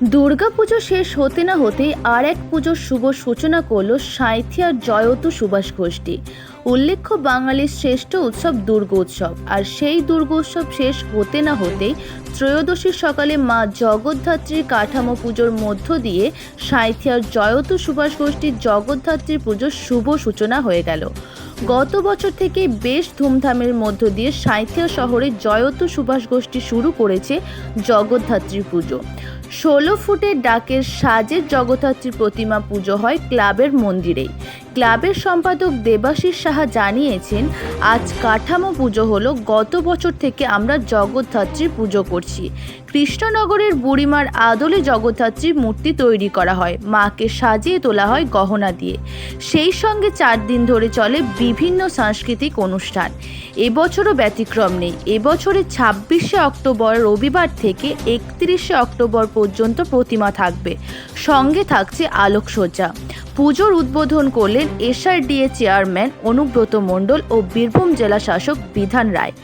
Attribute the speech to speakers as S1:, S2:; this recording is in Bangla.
S1: দুর্গাপুজো শেষ হতে না হতেই আর এক পুজোর শুভ সূচনা করল সাঁইথিয়ার জয়তু সুভাষ গোষ্ঠী। উল্লেখ্য, বাঙালির শ্রেষ্ঠ উৎসব দুর্গোৎসব আর সেই দুর্গোৎসব শেষ হতে না হতেই ত্রয়োদশীর সকালে মা জগদ্ধাত্রীর কাঠামো পুজোর মধ্য দিয়ে সাঁইথিয়ার জয়তু সুভাষ গোষ্ঠীর জগদ্ধাত্রী পুজোর শুভ সূচনা হয়ে গেল। গত বছর থেকে বেশ ধুমধামের মধ্য দিয়ে সাঁইথিয়া শহরে জয়তু সুভাষ গোষ্ঠী শুরু করেছে জগদ্ধাত্রী পুজো। ষোলো ফুটের ডাকের সাজের জগদ্ধাত্রী প্রতিমা পুজো হয় ক্লাবের মন্দিরেই। ক্লাবের সম্পাদক দেবাশিস সাহা জানিয়েছেন, আজ কাঠামো পুজো হলো গত বছর থেকে আমরা জগদ্ধাত্রী পুজো করছি। কৃষ্ণনগরের বুড়িমার আদলে জগদ্ধাত্রীর মূর্তি তৈরি করা হয়, মাকে সাজিয়ে তোলা হয় গহনা দিয়ে। সেই সঙ্গে চার দিন ধরে চলে বিভিন্ন সাংস্কৃতিক অনুষ্ঠান। এবছরও ব্যতিক্রম নেই। এবছরের ছাব্বিশে অক্টোবর রবিবার থেকে একত্রিশে অক্টোবর পর্যন্ত প্রতিমা থাকবে। সঙ্গে থাকছে আলোকসজ্জা। পুজোর উদ্বোধন করলেন এসআরডিএ চেয়ারম্যান অনুব্রত মণ্ডল ও বীরভূম জেলা শাসক বিধান রায়।